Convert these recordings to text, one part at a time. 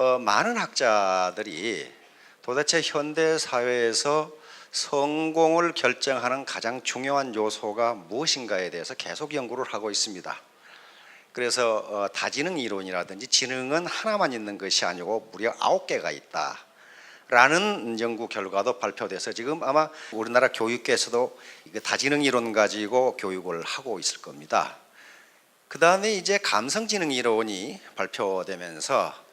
어, 많은 학자들이 도대체 현대 사회에서 성공을 결정하는 가장 중요한 요소가 무엇인가에 대해서 계속 연구를 하고 있습니다. 그래서 어, 다지능 이론이라든지 지능은 하나만 있는 것이 아니고 무려 아홉 개가 있다. 라는 연구 결과도 발표돼서 지금 아마 우리나라 교육계에서도 다지능 이론 가지고 교육을 하고 있을 겁니다. 그 다음에 이제 감성지능 이론이 발표되면서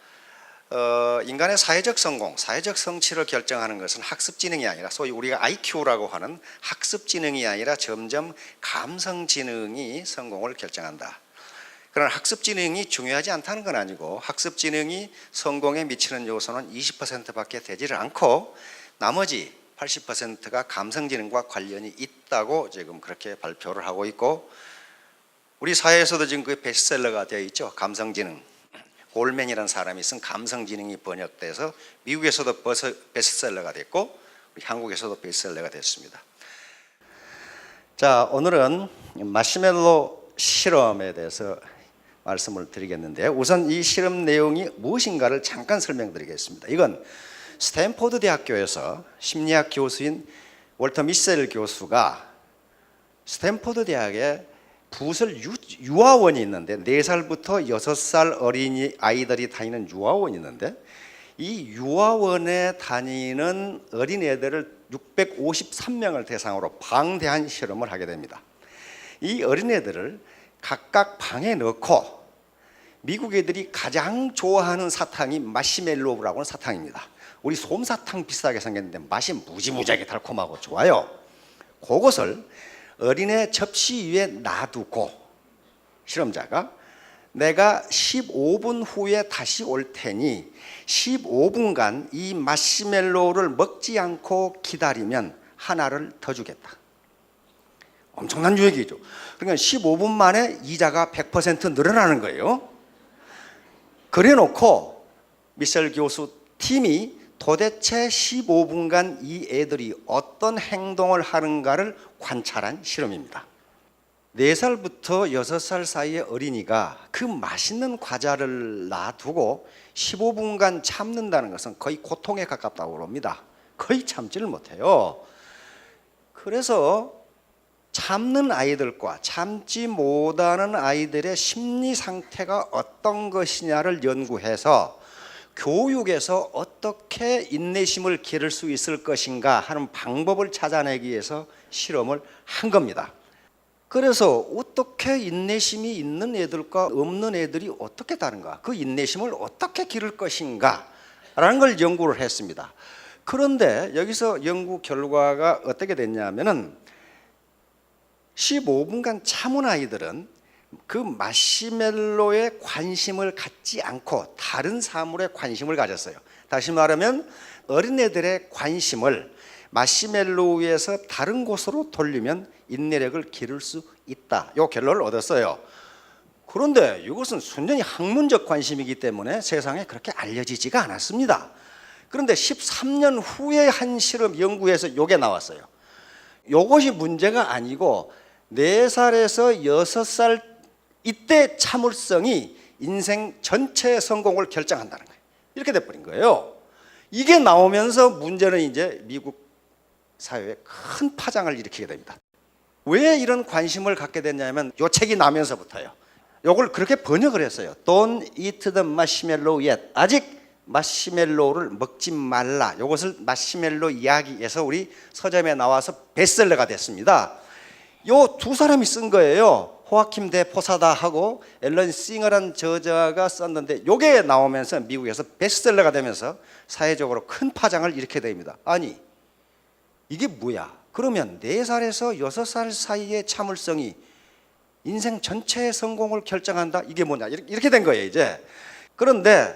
어, 인간의 사회적 성공, 사회적 성취를 결정하는 것은 학습 지능이 아니라 소위 우리가 IQ라고 하는 학습 지능이 아니라 점점 감성 지능이 성공을 결정한다. 그러나 학습 지능이 중요하지 않다는 건 아니고 학습 지능이 성공에 미치는 요소는 20%밖에 되지를 않고 나머지 80%가 감성 지능과 관련이 있다고 지금 그렇게 발표를 하고 있고 우리 사회에서도 지금 그 베스트셀러가 되어 있죠. 감성 지능. 골맨이라는 사람이 쓴 감성지능이 번역돼서 미국에서도 베스트셀러가 됐고 한국에서도 베스트셀러가 됐습니다. 자, 오늘은 마시멜로 실험에 대해서 말씀을 드리겠는데 우선 이 실험 내용이 무엇인가를 잠깐 설명드리겠습니다. 이건 스탠포드 대학교에서 심리학 교수인 월터 미셀 교수가 스탠포드 대학에 부설 유, 유아원이 있는데 4살부터 6살 어린이 아이들이 다니는 유아원이 있는데 이 유아원에 다니는 어린애들을 653명을 대상으로 방대한 실험을 하게 됩니다. 이 어린애들을 각각 방에 넣고 미국 애들이 가장 좋아하는 사탕이 마시멜로우라고 하는 사탕입니다. 우리 솜사탕 비슷하게 생겼는데 맛이 무지무지하게 달콤하고 좋아요. 그것을 어린애 접시 위에 놔두고 실험자가 내가 15분 후에 다시 올 테니 15분간 이 마시멜로우를 먹지 않고 기다리면 하나를 더 주겠다. 엄청난 유익이죠. 그러니까 15분 만에 이자가 100% 늘어나는 거예요. 그래 놓고 미셀 교수 팀이 도대체 15분간 이 애들이 어떤 행동을 하는가를 관찰한 실험입니다. 4살부터 6살 사이의 어린이가 그 맛있는 과자를 놔두고 15분간 참는다는 것은 거의 고통에 가깝다고 합니다. 거의 참지를 못해요. 그래서 참는 아이들과 참지 못하는 아이들의 심리 상태가 어떤 것이냐를 연구해서 교육에서 어떻게 인내심을 기를 수 있을 것인가 하는 방법을 찾아내기 위해서 실험을 한 겁니다. 그래서 어떻게 인내심이 있는 애들과 없는 애들이 어떻게 다른가? 그 인내심을 어떻게 기를 것인가? 라는 걸 연구를 했습니다. 그런데 여기서 연구 결과가 어떻게 됐냐면은 15분간 참은 아이들은 그 마시멜로에 관심을 갖지 않고 다른 사물에 관심을 가졌어요. 다시 말하면 어린애들의 관심을 마시멜로에서 다른 곳으로 돌리면 인내력을 기를 수 있다. 요 결론을 얻었어요. 그런데 이것은 순전히 학문적 관심이기 때문에 세상에 그렇게 알려지지가 않았습니다. 그런데 13년 후에 한 실험 연구에서 요게 나왔어요. 요것이 문제가 아니고 4살에서 6살 이때 참을성이 인생 전체의 성공을 결정한다는 거예요. 이렇게 돼버린 거예요. 이게 나오면서 문제는 이제 미국 사회에 큰 파장을 일으키게 됩니다. 왜 이런 관심을 갖게 됐냐면 요 책이 나면서부터요. 요걸 그렇게 번역을 했어요. Don't eat the marshmallow yet. 아직 마시멜로우를 먹지 말라. 이것을 마시멜로 이야기에서 우리 서점에 나와서 베스트셀러가 됐습니다. 요 두 사람이 쓴 거예요. 호아킴 대 포사다 하고 앨런 싱어란 저자가 썼는데 요게 나오면서 미국에서 베스트셀러가 되면서 사회적으로 큰 파장을 일으키게 됩니다. 아니 이게 뭐야? 그러면 4살에서 6살 사이의 참을성이 인생 전체의 성공을 결정한다? 이게 뭐냐? 이렇게 된 거예요, 이제. 그런데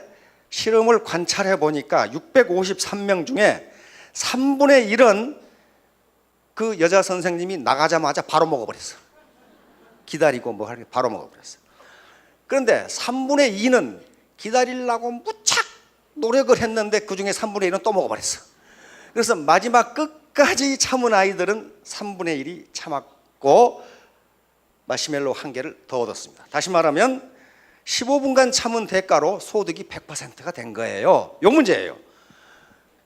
실험을 관찰해 보니까 653명 중에 3분의 1은 그 여자 선생님이 나가자마자 바로 먹어버렸어. 기다리고 뭐 하게 바로 먹어버렸어. 그런데 3분의 2는 기다리려고 무척 노력을 했는데 그 중에 3분의 1은 또 먹어버렸어. 그래서 마지막 끝까지 참은 아이들은 3분의 1이 참았고 마시멜로 한 개를 더 얻었습니다. 다시 말하면 15분간 참은 대가로 소득이 100%가 된 거예요. 요 문제예요.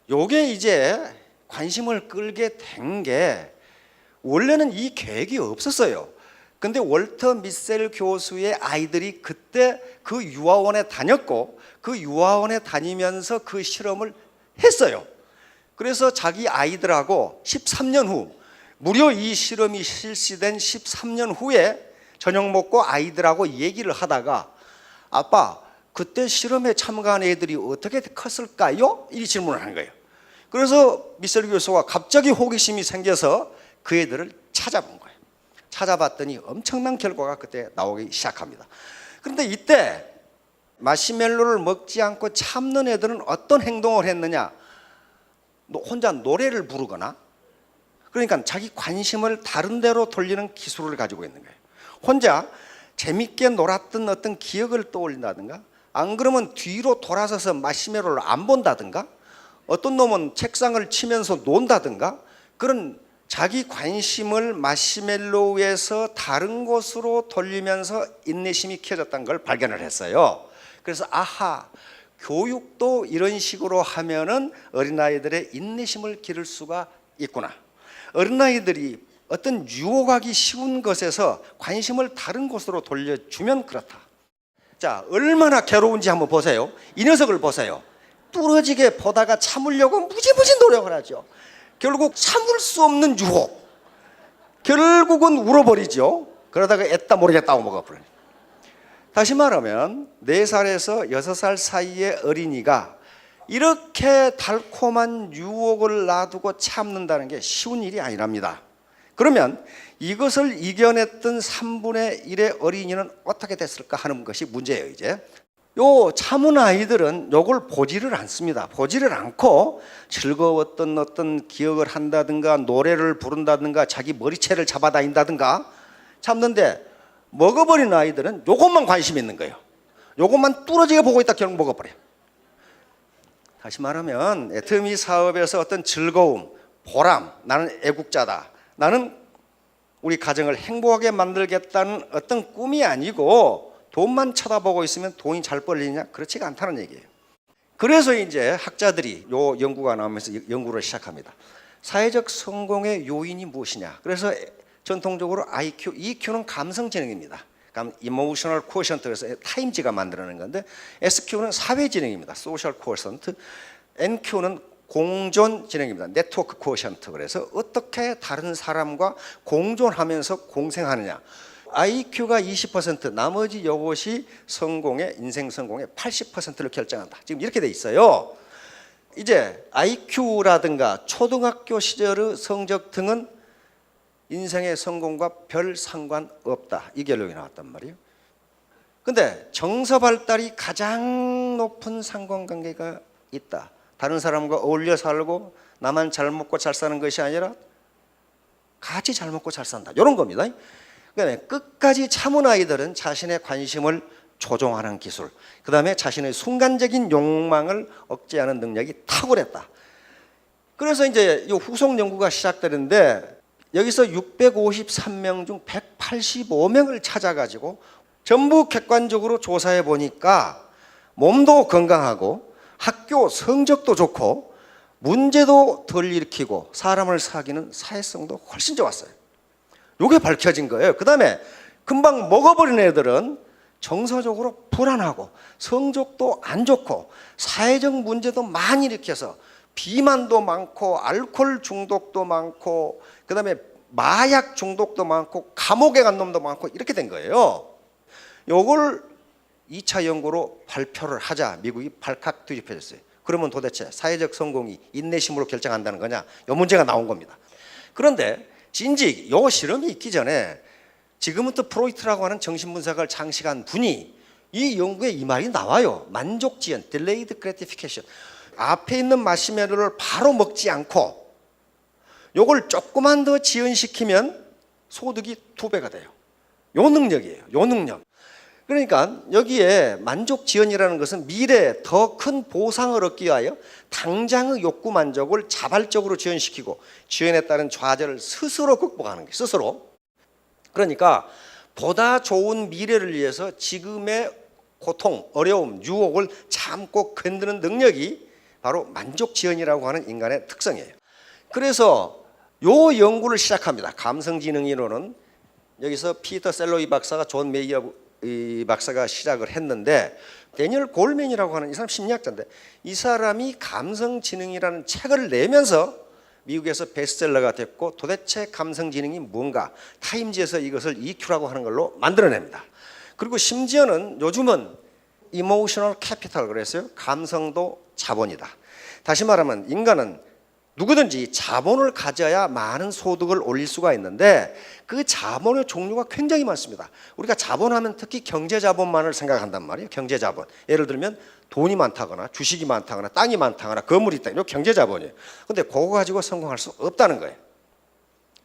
요게 이제 관심을 끌게 된 게 원래는 이 계획이 없었어요. 근데 월터 미셀 교수의 아이들이 그때 그 유아원에 다녔고 그 유아원에 다니면서 그 실험을 했어요. 그래서 자기 아이들하고 13년 후 무려 이 실험이 실시된 13년 후에 저녁 먹고 아이들하고 얘기를 하다가 아빠 그때 실험에 참가한 애들이 어떻게 컸을까요? 이 질문을 하는 거예요. 그래서 미셀 교수가 갑자기 호기심이 생겨서 그 애들을 찾아본 거예요. 찾아봤더니 엄청난 결과가 그때 나오기 시작합니다. 그런데 이때 마시멜로를 먹지 않고 참는 애들은 어떤 행동을 했느냐? 노- 혼자 노래를 부르거나 그러니까 자기 관심을 다른 데로 돌리는 기술을 가지고 있는 거예요. 혼자 재밌게 놀았던 어떤 기억을 떠올린다든가 안 그러면 뒤로 돌아서서 마시멜로를 안 본다든가 어떤 놈은 책상을 치면서 논다든가 그런 자기 관심을 마시멜로에서 다른 곳으로 돌리면서 인내심이 켜졌다는 걸 발견을 했어요. 그래서 아하 교육도 이런 식으로 하면은 어린아이들의 인내심을 기를 수가 있구나. 어린아이들이 어떤 유혹하기 쉬운 것에서 관심을 다른 곳으로 돌려주면 그렇다. 자, 얼마나 괴로운지 한번 보세요. 이 녀석을 보세요. 뚫어지게 보다가 참으려고 무지무지 노력을 하죠. 결국 참을 수 없는 유혹. 결국은 울어버리죠. 그러다가 애따 모르겠다 하고 먹어버려요. 다시 말하면 네살에서 여섯 살 사이의 어린이가 이렇게 달콤한 유혹을 놔두고 참는다는 게 쉬운 일이 아니랍니다. 그러면 이것을 이겨냈던 3분의 1의 어린이는 어떻게 됐을까 하는 것이 문제예요, 이제. 요 참은 아이들은 요걸 보지를 않습니다. 보지를 않고 즐거웠던 어떤 기억을 한다든가 노래를 부른다든가 자기 머리채를 잡아다닌다든가 참는데 먹어버린 아이들은 요것만 관심 있는 거예요. 요것만 뚫어지게 보고 있다 결국 먹어버려요. 다시 말하면 애터미 사업에서 어떤 즐거움, 보람, 나는 애국자다. 나는 우리 가정을 행복하게 만들겠다는 어떤 꿈이 아니고 돈만 쳐다보고 있으면 돈이 잘 벌리냐? 그렇지가 않다는 얘기예요. 그래서 이제 학자들이 요 연구가 나오면서 연구를 시작합니다. 사회적 성공의 요인이 무엇이냐? 그래서 전통적으로 IQ, EQ는 감성 지능입니다. emotional quotient 그래서 타임지가 만들어낸 건데 SQ는 사회 지능입니다. social quotient. NQ는 공존 지능입니다. 네트워크 quotient 그래서 어떻게 다른 사람과 공존하면서 공생하느냐. IQ가 20% 나머지 이것이 성공의 인생 성공의 80%를 결정한다. 지금 이렇게 돼 있어요. 이제 IQ라든가 초등학교 시절의 성적 등은 인생의 성공과 별 상관 없다. 이 결론이 나왔단 말이에요. 근데 정서 발달이 가장 높은 상관관계가 있다. 다른 사람과 어울려 살고 나만 잘 먹고 잘 사는 것이 아니라 같이 잘 먹고 잘 산다. 이런 겁니다. 그다음에 끝까지 참은 아이들은 자신의 관심을 조종하는 기술, 그 다음에 자신의 순간적인 욕망을 억제하는 능력이 탁월했다. 그래서 이제 이 후속 연구가 시작되는데 여기서 653명 중 185명을 찾아가지고 전부 객관적으로 조사해 보니까 몸도 건강하고 학교 성적도 좋고 문제도 덜 일으키고 사람을 사귀는 사회성도 훨씬 좋았어요. 요게 밝혀진 거예요. 그 다음에 금방 먹어버린 애들은 정서적으로 불안하고 성적도 안 좋고 사회적 문제도 많이 일으켜서 비만도 많고 알코올 중독도 많고 그다음에 마약 중독도 많고 감옥에 간 놈도 많고 이렇게 된 거예요. 요걸 2차 연구로 발표를 하자 미국이 발칵 뒤집혀졌어요. 그러면 도대체 사회적 성공이 인내심으로 결정한다는 거냐? 요 문제가 나온 겁니다. 그런데 진즉 요 실험이 있기 전에 지금부터 프로이트라고 하는 정신분석을 장식한 분이 이 연구에 이 말이 나와요. 만족 지연, delayed gratification. 앞에 있는 마시멜로를 바로 먹지 않고 요걸 조금만 더 지연시키면 소득이 두 배가 돼요. 요 능력이에요. 요 능력. 그러니까 여기에 만족 지연이라는 것은 미래에 더큰 보상을 얻기 위하여 당장의 욕구 만족을 자발적으로 지연시키고 지연에 따른 좌절을 스스로 극복하는 게 스스로. 그러니까 보다 좋은 미래를 위해서 지금의 고통, 어려움, 유혹을 참고 견디는 능력이 바로 만족 지연이라고 하는 인간의 특성이에요. 그래서 요 연구를 시작합니다. 감성지능이론은 여기서 피터 셀로이 박사가 존 메이어 이 박사가 시작을 했는데 데니얼 골맨이라고 하는 이 사람 심리학자인데 이 사람이 감성지능이라는 책을 내면서 미국에서 베스트셀러가 됐고 도대체 감성지능이 뭔가 타임지에서 이것을 EQ라고 하는 걸로 만들어냅니다. 그리고 심지어는 요즘은 이모셔널 캐피탈 그랬어요. 감성도 자본이다. 다시 말하면 인간은 누구든지 자본을 가져야 많은 소득을 올릴 수가 있는데 그 자본의 종류가 굉장히 많습니다. 우리가 자본하면 특히 경제 자본만을 생각한단 말이에요. 경제 자본. 예를 들면 돈이 많다거나 주식이 많다거나 땅이 많다거나 건물이 있다. 이거 경제 자본이에요. 근데 그거 가지고 성공할 수 없다는 거예요.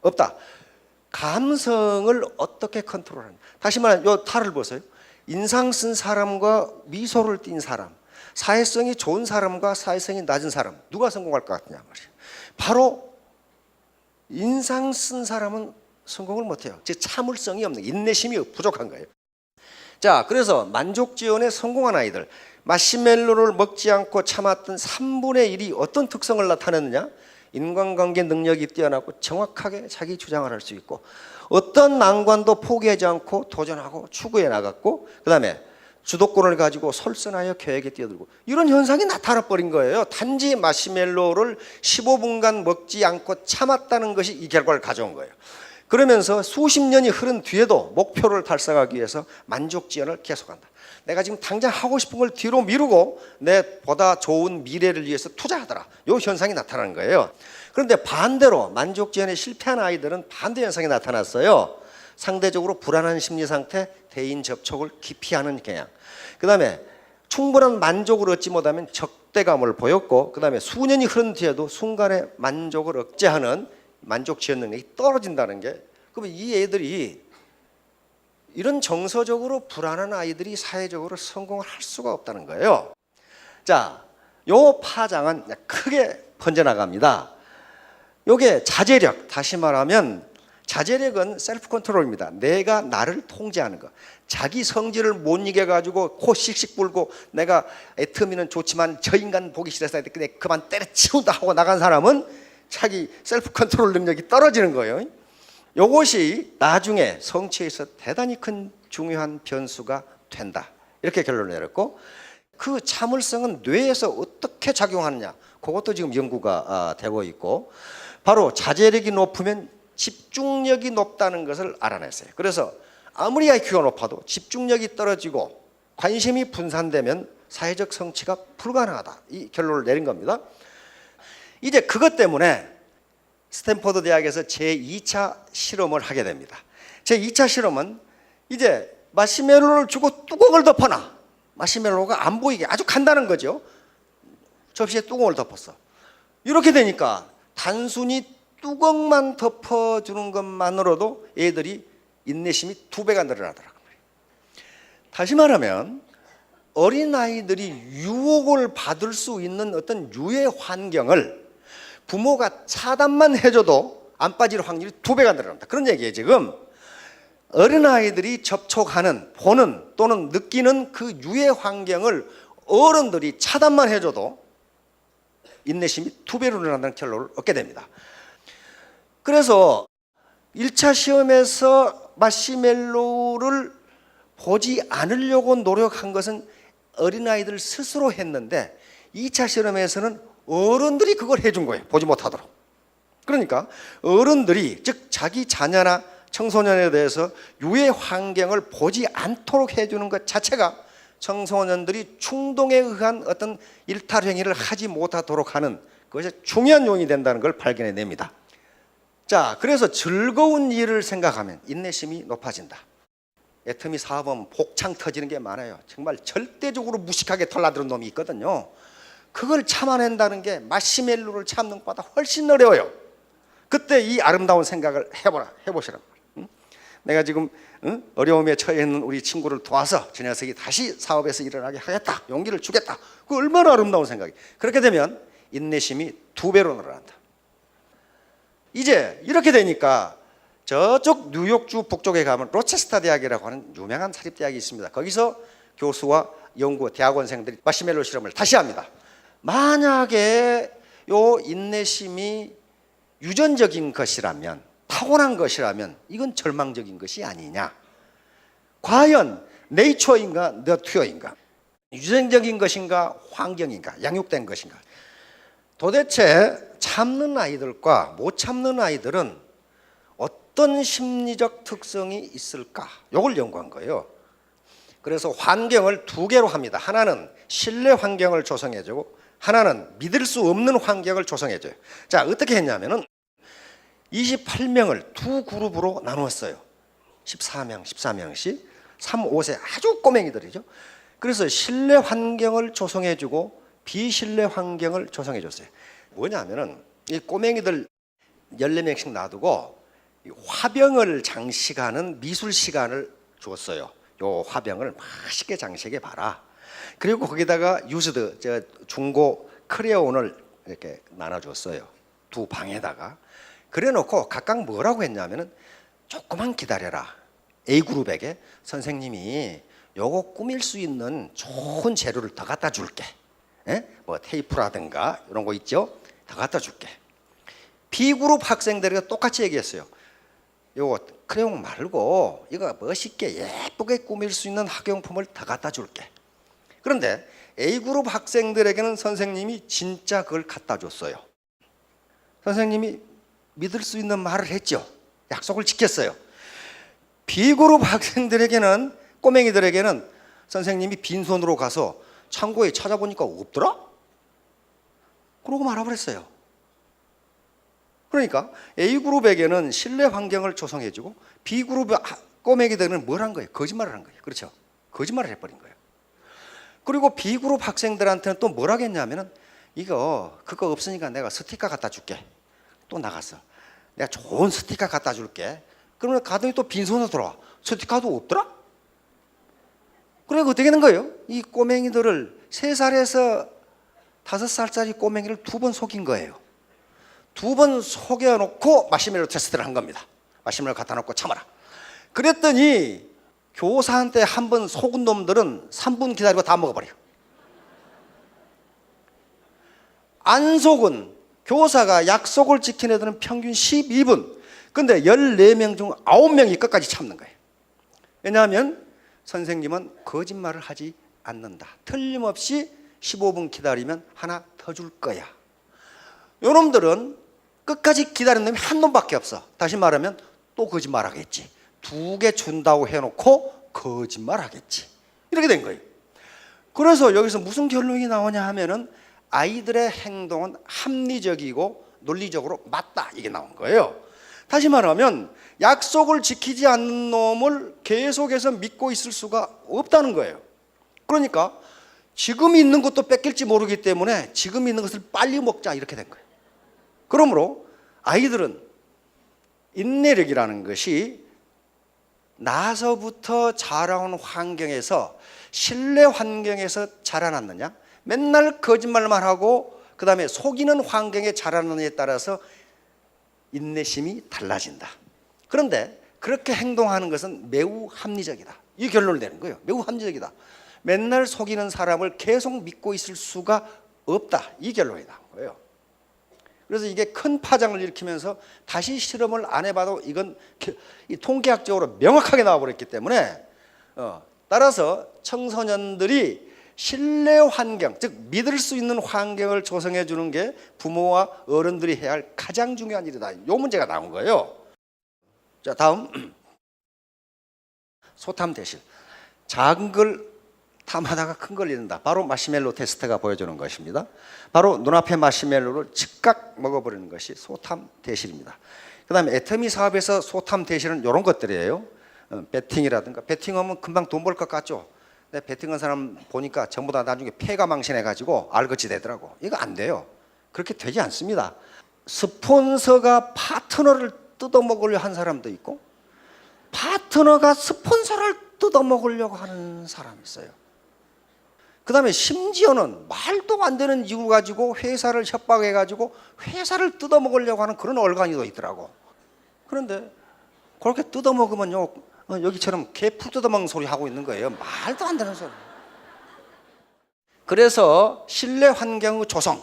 없다. 감성을 어떻게 컨트롤하는? 다시 말하면 요 탈을 보세요. 인상 쓴 사람과 미소를 띈 사람, 사회성이 좋은 사람과 사회성이 낮은 사람 누가 성공할 것 같냐 말이에요. 바로 인상 쓴 사람은 성공을 못해요. 즉 참을성이 없는 인내심이 부족한 거예요. 자, 그래서 만족 지원에 성공한 아이들 마시멜로를 먹지 않고 참았던 3분의 1이 어떤 특성을 나타내느냐? 인간관계 능력이 뛰어나고 정확하게 자기 주장을 할 수 있고 어떤 난관도 포기하지 않고 도전하고 추구해 나갔고 그다음에 주도권을 가지고 설선하여 계획에 뛰어들고 이런 현상이 나타나 버린 거예요. 단지 마시멜로를 15분간 먹지 않고 참았다는 것이 이 결과를 가져온 거예요. 그러면서 수십 년이 흐른 뒤에도 목표를 달성하기 위해서 만족 지연을 계속한다. 내가 지금 당장 하고 싶은 걸 뒤로 미루고 내 보다 좋은 미래를 위해서 투자하더라. 요 현상이 나타나는 거예요. 그런데 반대로 만족 지연에 실패한 아이들은 반대 현상이 나타났어요. 상대적으로 불안한 심리 상태, 대인 접촉을 기피하는 경향. 그 다음에 충분한 만족을 얻지 못하면 적대감을 보였고 그 다음에 수년이 흐른 뒤에도 순간의 만족을 억제하는 만족 지연 능력이 떨어진다는 게 그러면 이 애들이 이런 정서적으로 불안한 아이들이 사회적으로 성공을 할 수가 없다는 거예요. 자, 요 파장은 크게 번져나갑니다. 요게 자제력, 다시 말하면 자제력은 셀프 컨트롤입니다. 내가 나를 통제하는 것. 자기 성질을 못 이겨 가지고 코 씩씩 불고 내가 애터미는 좋지만 저 인간 보기 싫어서 그냥 그만 때려치운다 하고 나간 사람은 자기 셀프 컨트롤 능력이 떨어지는 거예요. 요것이 나중에 성취에서 대단히 큰 중요한 변수가 된다. 이렇게 결론을 내렸고 그 참을성은 뇌에서 어떻게 작용하느냐. 그것도 지금 연구가 아, 되고 있고 바로 자제력이 높으면 집중력이 높다는 것을 알아냈어요. 그래서 아무리 IQ가 높아도 집중력이 떨어지고 관심이 분산되면 사회적 성취가 불가능하다. 이 결론을 내린 겁니다. 이제 그것 때문에 스탠퍼드 대학에서 제2차 실험을 하게 됩니다. 제2차 실험은 이제 마시멜로를 주고 뚜껑을 덮어놔. 마시멜로가 안 보이게 아주 간단한 거죠. 접시에 뚜껑을 덮었어. 이렇게 되니까 단순히 뚜껑만 덮어주는 것만으로도 애들이 인내심이 두 배가 늘어나더라고요. 다시 말하면 어린아이들이 유혹을 받을 수 있는 어떤 유해 환경을 부모가 차단만 해줘도 안 빠질 확률이 두 배가 늘어난다. 그런 얘기예요, 지금. 어린아이들이 접촉하는, 보는 또는 느끼는 그 유해 환경을 어른들이 차단만 해줘도 인내심이 두 배로 늘어난다는 결론을 얻게 됩니다. 그래서 1차 시험에서 마시멜로를 보지 않으려고 노력한 것은 어린아이들 스스로 했는데 2차 실험에서는 어른들이 그걸 해준 거예요. 보지 못하도록. 그러니까 어른들이 즉 자기 자녀나 청소년에 대해서 유해 환경을 보지 않도록 해주는 것 자체가 청소년들이 충동에 의한 어떤 일탈 행위를 하지 못하도록 하는 그것이 중요한 요인이 된다는 걸 발견해냅니다. 자, 그래서 즐거운 일을 생각하면 인내심이 높아진다. 애터미 사업은 복창 터지는 게 많아요. 정말 절대적으로 무식하게 털나드는 놈이 있거든요. 그걸 참아낸다는 게 마시멜로를 참는 것보다 훨씬 어려워요. 그때 이 아름다운 생각을 해보라, 해보시란. 응? 내가 지금 응? 어려움에 처해 있는 우리 친구를 도와서 저 녀석이 다시 사업에서 일어나게 하겠다. 용기를 주겠다. 그 얼마나 아름다운 생각이. 그렇게 되면 인내심이 두 배로 늘어난다. 이제 이렇게 되니까 저쪽 뉴욕주 북쪽에 가면 로체스터 대학이라고 하는 유명한 사립 대학이 있습니다. 거기서 교수와 연구 대학원생들이 마시멜로 실험을 다시 합니다. 만약에 요 인내심이 유전적인 것이라면 타고난 것이라면 이건 절망적인 것이 아니냐? 과연 네이처인가 너튜어인가? 유전적인 것인가 환경인가? 양육된 것인가? 도대체 참는 아이들과 못 참는 아이들은 어떤 심리적 특성이 있을까? 요걸 연구한 거예요. 그래서 환경을 두 개로 합니다. 하나는 신뢰 환경을 조성해주고 하나는 믿을 수 없는 환경을 조성해줘요. 자, 어떻게 했냐면은 28명을 두 그룹으로 나누었어요. 14명, 14명씩 3, 5세 아주 꼬맹이들이죠. 그래서 신뢰 환경을 조성해주고 비신뢰 환경을 조성해 줬어요. 뭐냐면은 이 꼬맹이들 14명씩 놔두고 이 화병을 장식하는 미술 시간을 주었어요. 요 화병을 맛있게 장식해 봐라. 그리고 거기다가 유스드 저 중고 크레온을 이렇게 나눠 줬어요. 두 방에다가 그래 놓고 각각 뭐라고 했냐면은 조금만 기다려라. A 그룹에게 선생님이 요거 꾸밀 수 있는 좋은 재료를 더 갖다 줄게. 예? 뭐 테이프라든가 이런 거 있죠? 더 갖다 줄게. B 그룹 학생들에게 똑같이 얘기했어요. 요거 크레용 말고 이거 멋있게 예쁘게 꾸밀 수 있는 학용품을 더 갖다 줄게. 그런데 A 그룹 학생들에게는 선생님이 진짜 그걸 갖다 줬어요. 선생님이 믿을 수 있는 말을 했죠. 약속을 지켰어요. B 그룹 학생들에게는 꼬맹이들에게는 선생님이 빈손으로 가서 창고에 찾아보니까 없더라. 그러고 말아버렸어요. 그러니까 A 그룹에게는 신뢰 환경을 조성해주고 B 그룹 꼬맹이들은 뭘 한 거예요? 거짓말을 한 거예요. 그렇죠? 거짓말을 해버린 거예요. 그리고 B 그룹 학생들한테는 또 뭘 하겠냐면은 이거 그거 없으니까 내가 스티커 갖다 줄게. 또 나갔어. 내가 좋은 스티커 갖다 줄게. 그러면 가더니 또 빈손으로 돌아와. 스티커도 없더라? 그래 어떻게 되는 거예요? 이 꼬맹이들을 세 살에서 다섯 살짜리 꼬맹이를 두 번 속인 거예요. 두 번 속여놓고 마시멜로 테스트를 한 겁니다. 마시멜로 갖다 놓고 참아라. 그랬더니 교사한테 한 번 속은 놈들은 3분 기다리고 다 먹어버려요. 안 속은 교사가 약속을 지킨 애들은 평균 12분. 근데 14명 중 9명이 끝까지 참는 거예요. 왜냐하면 선생님은 거짓말을 하지 않는다. 틀림없이 15분 기다리면 하나 더 줄 거야. 요놈들은 끝까지 기다리는 놈이 한 놈밖에 없어. 다시 말하면 또 거짓말 하겠지. 두 개 준다고 해놓고 거짓말 하겠지. 이렇게 된 거예요. 그래서 여기서 무슨 결론이 나오냐 하면은 아이들의 행동은 합리적이고 논리적으로 맞다. 이게 나온 거예요. 다시 말하면 약속을 지키지 않는 놈을 계속해서 믿고 있을 수가 없다는 거예요. 그러니까 지금 있는 것도 뺏길지 모르기 때문에 지금 있는 것을 빨리 먹자 이렇게 된 거예요. 그러므로 아이들은 인내력이라는 것이 나서부터 자라온 환경에서 신뢰 환경에서 자라났느냐 맨날 거짓말만 하고 그 다음에 속이는 환경에 자라느냐에 따라서 인내심이 달라진다. 그런데 그렇게 행동하는 것은 매우 합리적이다. 이 결론을 내는 거예요. 매우 합리적이다. 맨날 속이는 사람을 계속 믿고 있을 수가 없다. 이 결론이 나온 거예요. 그래서 이게 큰 파장을 일으키면서 다시 실험을 안 해봐도 이건 이 통계학적으로 명확하게 나와버렸기 때문에 어, 따라서 청소년들이 신뢰 환경, 즉 믿을 수 있는 환경을 조성해 주는 게 부모와 어른들이 해야 할 가장 중요한 일이다. 요 문제가 나온 거예요. 자, 다음 소탐 대실. 작은 걸 탐하다가 큰 걸 잃는다. 바로 마시멜로 테스트가 보여주는 것입니다. 바로 눈앞의 마시멜로를 즉각 먹어버리는 것이 소탐 대실입니다. 그 다음에 애터미 사업에서 소탐 대실은 이런 것들이에요. 어, 배팅이라든가 배팅하면 금방 돈 벌 것 같죠. 근데 배팅한 사람 보니까 전부 다 나중에 폐가 망신해가지고 알거지 되더라고. 이거 안 돼요. 그렇게 되지 않습니다. 스폰서가 파트너를 뜯어먹으려 한 사람도 있고 파트너가 스폰서를 뜯어먹으려고 하는 사람이 있어요. 그 다음에 심지어는 말도 안 되는 이유 가지고 회사를 협박해 가지고 회사를 뜯어먹으려고 하는 그런 얼간이도 있더라고. 그런데 그렇게 뜯어먹으면요 어, 여기처럼 개풀 뜯어먹는 소리 하고 있는 거예요. 말도 안 되는 소리. 그래서 실내 환경의 조성,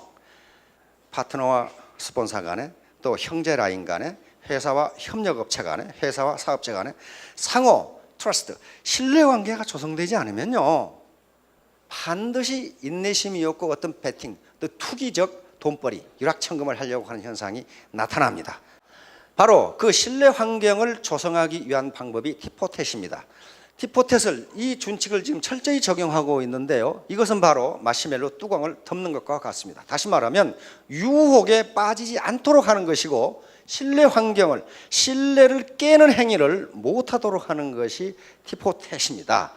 파트너와 스폰서 간에 또 형제 라인 간에 회사와 협력업체 간에 회사와 사업체 간에 상호 트러스트 신뢰 관계가 조성되지 않으면요 반드시 인내심이 없고 어떤 배팅 또 투기적 돈벌이 유락천금을 하려고 하는 현상이 나타납니다. 바로 그 신뢰 환경을 조성하기 위한 방법이 티포텟입니다. 티포텟을 이 준칙을 지금 철저히 적용하고 있는데요. 이것은 바로 마시멜로 뚜껑을 덮는 것과 같습니다. 다시 말하면 유혹에 빠지지 않도록 하는 것이고 신뢰 환경을 신뢰를 깨는 행위를 못하도록 하는 것이 티포텟입니다.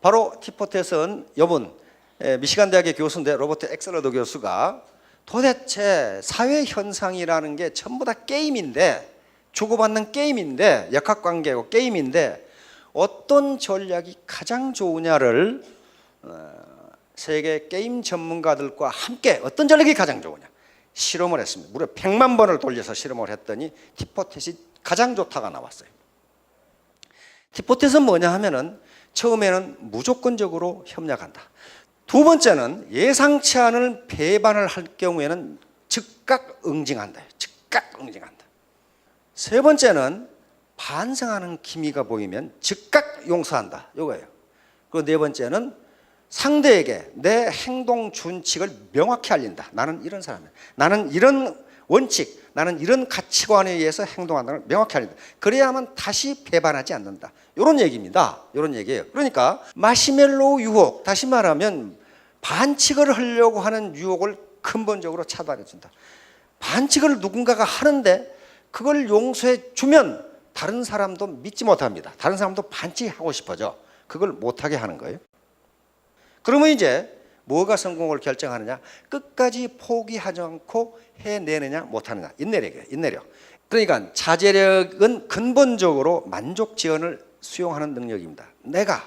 바로 티포텟은 여분 에, 미시간 대학의 교수인데 로버트 엑셀러드 교수가 도대체 사회 현상이라는 게 전부 다 게임인데 주고받는 게임인데 역학관계고 게임인데 어떤 전략이 가장 좋으냐를 어, 세계 게임 전문가들과 함께 어떤 전략이 가장 좋으냐 실험을 했습니다. 무려 100만 번을 돌려서 실험을 했더니 티포텟이 가장 좋다가 나왔어요. 티포텟은 뭐냐 하면은 처음에는 무조건적으로 협력한다. 두 번째는 예상치 않은 배반을 할 경우에는 즉각 응징한다. 즉각 응징한다. 세 번째는 반성하는 기미가 보이면 즉각 용서한다. 이거예요. 그리고 네 번째는 상대에게 내 행동 준칙을 명확히 알린다. 나는 이런 사람이야. 나는 이런 원칙, 나는 이런 가치관에 의해서 행동한다는 걸 명확히 알린다. 그래야만 다시 배반하지 않는다. 이런 얘기입니다. 이런 얘기예요. 그러니까 마시멜로 유혹, 다시 말하면 반칙을 하려고 하는 유혹을 근본적으로 차단해 준다. 반칙을 누군가가 하는데 그걸 용서해 주면 다른 사람도 믿지 못합니다. 다른 사람도 반칙하고 싶어져. 그걸 못하게 하는 거예요. 그러면 이제 뭐가 성공을 결정하느냐? 끝까지 포기하지 않고 해내느냐 못하느냐. 인내력이에요. 인내력. 그러니까 자제력은 근본적으로 만족 지원을 수용하는 능력입니다. 내가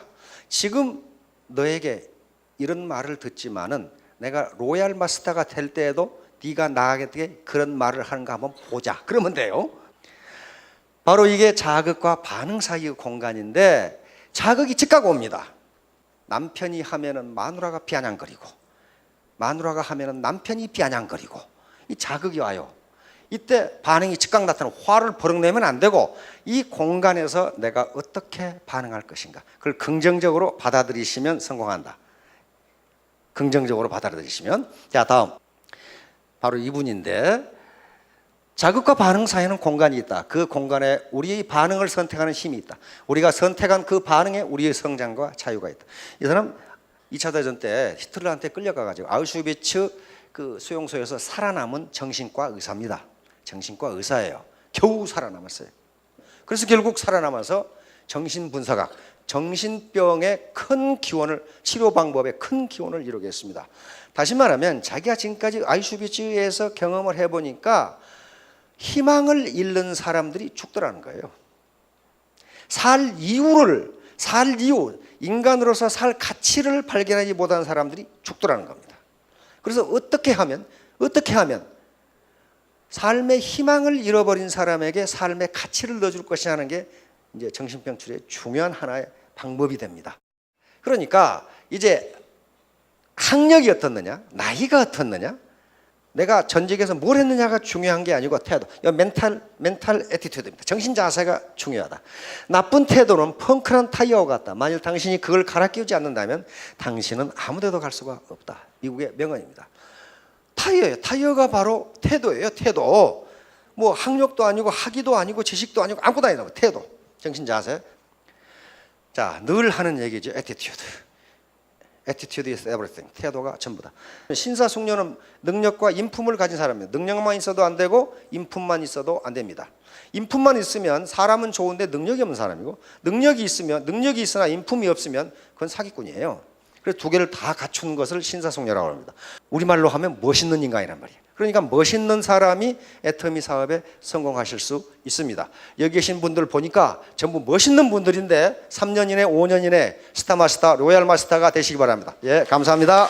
지금 너에게 이런 말을 듣지만은 내가 로얄 마스터가 될 때에도 네가 나에게 그런 말을 하는가 한번 보자. 그러면 돼요. 바로 이게 자극과 반응 사이의 공간인데 자극이 즉각 옵니다. 남편이 하면은 마누라가 비아냥거리고 마누라가 하면은 남편이 비아냥거리고 이 자극이 와요. 이때 반응이 즉각 나타나고 화를 버럭 내면 안 되고 이 공간에서 내가 어떻게 반응할 것인가 그걸 긍정적으로 받아들이시면 성공한다. 긍정적으로 받아들이시면 자 다음 바로 이분인데 자극과 반응 사이에는 공간이 있다. 그 공간에 우리의 반응을 선택하는 힘이 있다. 우리가 선택한 그 반응에 우리의 성장과 자유가 있다. 이 사람 2차 대전 때 히틀러한테 끌려가 가지고 아우슈비츠 그 수용소에서 살아남은 정신과 의사입니다. 정신과 의사예요. 겨우 살아남았어요. 그래서 결국 살아남아서 정신 분석학, 정신병의 큰 기원을 치료 방법의 큰 기원을 이루게 했습니다. 다시 말하면 자기가 지금까지 아이슈비츠에서 경험을 해 보니까 희망을 잃는 사람들이 죽더라는 거예요. 살 이유를 살 이유 인간으로서 살 가치를 발견하지 못한 사람들이 죽더라는 겁니다. 그래서 어떻게 하면 어떻게 하면 삶의 희망을 잃어버린 사람에게 삶의 가치를 넣어줄 것이냐는 게 이제 정신병 치료의 중요한 하나의 방법이 됩니다. 그러니까 이제 학력이 어떻느냐, 나이가 어떻느냐, 내가 전직에서 뭘 했느냐가 중요한 게 아니고 태도. 이 멘탈 멘탈 에티튜드입니다. 정신 자세가 중요하다. 나쁜 태도는 펑크란 타이어 같다. 만일 당신이 그걸 갈아 끼우지 않는다면 당신은 아무데도 갈 수가 없다. 미국의 명언입니다. 타이어예요. 타이어가 바로 태도예요. 태도. 뭐 학력도 아니고 학위도 아니고 지식도 아니고 아무것도 아니다. 태도. 정신 자세. 자, 늘 하는 얘기죠. 에티튜드. attitude is everything. 태도가 전부다. 신사숙녀는 능력과 인품을 가진 사람이에요. 능력만 있어도 안 되고 인품만 있어도 안 됩니다. 인품만 있으면 사람은 좋은데 능력이 없는 사람이고 능력이 있으면 능력이 있으나 인품이 없으면 그건 사기꾼이에요. 그래서 두 개를 다 갖춘 것을 신사숙녀라고 합니다. 우리말로 하면 멋있는 인간이란 말이에요. 그러니까 멋있는 사람이 애터미 사업에 성공하실 수 있습니다. 여기 계신 분들 보니까 전부 멋있는 분들인데 3년 이내, 5년 이내 스타 마스터, 로얄 마스터가 되시기 바랍니다. 예, 감사합니다.